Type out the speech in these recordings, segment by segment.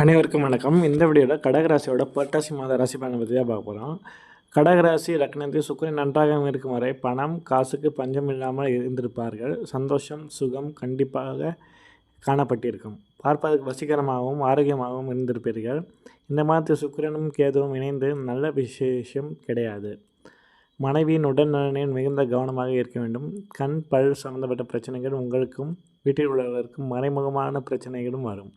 அனைவருக்கும் வணக்கம். இந்த வீடியோவில் கடகராசியோட புரட்டாசி மாத ராசி பலனை பற்றி தான் பார்க்க போகிறோம் கடகராசி லக்னத்தில் சுக்கிரன் நன்றாக இருக்கும் வரை பணம் காசுக்கு பஞ்சம் இல்லாமல் இருந்திருப்பார்கள். சந்தோஷம் சுகம் கண்டிப்பாக காணப்பட்டிருக்கும். பார்ப்பதற்கு வசீகரமாகவும் ஆரோக்கியமாகவும் இருந்திருப்பீர்கள். இந்த மாதத்தில் சுக்கிரனும் கேதுவும் இணைந்து நல்ல விசேஷம் கிடையாது. மனைவியின் உடல்நலனில் மிகுந்த கவனமாக இருக்க வேண்டும். கண் பல் சம்பந்தப்பட்ட பிரச்சனைகள் உங்களுக்கும் வீட்டில் உள்ளவருக்கும் மறைமுகமான பிரச்சனைகளும் வரும்.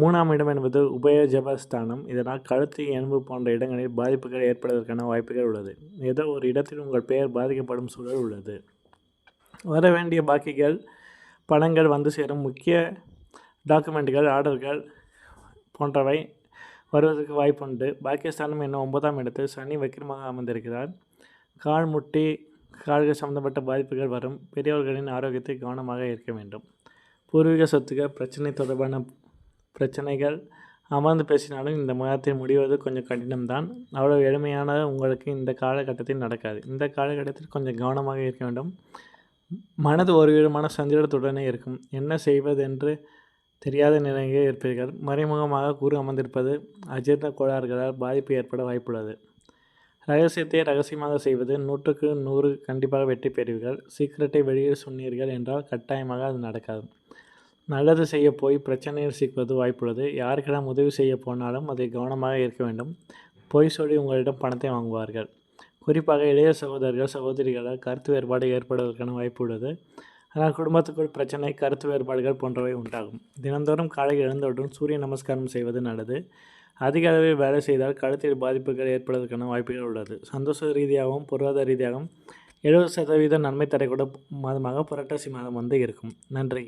மூணாம் இடம் என்பது உபயஜபஸ்தானம். இதனால் கழுத்து எலும்பு போன்ற இடங்களில் பாதிப்புகள் ஏற்படுவதற்கான வாய்ப்புகள் உள்ளது. ஏதோ ஒரு இடத்தில் உங்கள் பெயர் பாதிக்கப்படும் சூழல் உள்ளது. வர வேண்டிய பாக்கிகள் பணங்கள் வந்து சேரும். முக்கிய டாக்குமெண்ட்டுகள் ஆர்டர்கள் போன்றவை வருவதற்கு வாய்ப்புண்டு. பாக்கியஸ்தானம் என்னும் ஒன்பதாம் இடத்தில் சனி வக்கிரமாக அமர்ந்திருக்கிறார். கால் முட்டி கால்கள் சம்பந்தப்பட்ட பாதிப்புகள் வரும். பெரியவர்களின் ஆரோக்கியத்தை கவனமாக இருக்க வேண்டும். பூர்வீக சொத்துக்கள் பிரச்சனை தொடர்பான பிரச்சனைகள் அமர்ந்து பேசினாலும் இந்த மாதத்தில் முடிவது கொஞ்சம் கடினம்தான். அவ்வளோ எளிமையான உங்களுக்கு இந்த காலகட்டத்தில் நடக்காது. இந்த காலகட்டத்தில் கொஞ்சம் கவனமாக இருக்க வேண்டும். மனது ஒரு விதமான சந்திரத்துடனே இருக்கும். என்ன செய்வதென்று தெரியாத நிலையே இருப்பீர்கள். மறைமுகமாக கூறு அமர்ந்திருப்பது அஜீர்ண கோளாறுகளால் பாதிப்பு ஏற்பட வாய்ப்புள்ளது. ரகசியத்தை ரகசியமாக செய்வது நூற்றுக்கு நூறு கண்டிப்பாக வெற்றி பெறுவீர்கள். சீக்கிரட்டை வெளியே சொன்னீர்கள் என்றால் கட்டாயமாக அது நடக்காது. நல்லது செய்ய போய் பிரச்சனையில் சிக்குவது வாய்ப்புள்ளது. யாருக்கெல்லாம் உதவி செய்ய போனாலும் அதை கவனமாக இருக்க வேண்டும். பொய் சொல்லி உங்களிடம் பணத்தை வாங்குவார்கள். குறிப்பாக இளைய சகோதரர்கள் சகோதரிகளால் கருத்து வேறுபாடு ஏற்படுவதற்கான வாய்ப்பு உள்ளது. ஆனால் குடும்பத்துக்குள் பிரச்சனை கருத்து வேறுபாடுகள் போன்றவை உண்டாகும். தினந்தோறும் காலை எழுந்தவுடன் சூரிய நமஸ்காரம் செய்வது நல்லது. அதிக அளவில் வேலை செய்தால் கழுத்தில் பாதிப்புகள் ஏற்படுவதற்கான வாய்ப்புகள் உள்ளது. சந்தோஷ ரீதியாகவும் பொருளாதார ரீதியாகவும் எழுபது சதவீத நன்மை தரக்கூட மாதமாக புரட்டாசி மாதம் வந்து இருக்கும். நன்றி.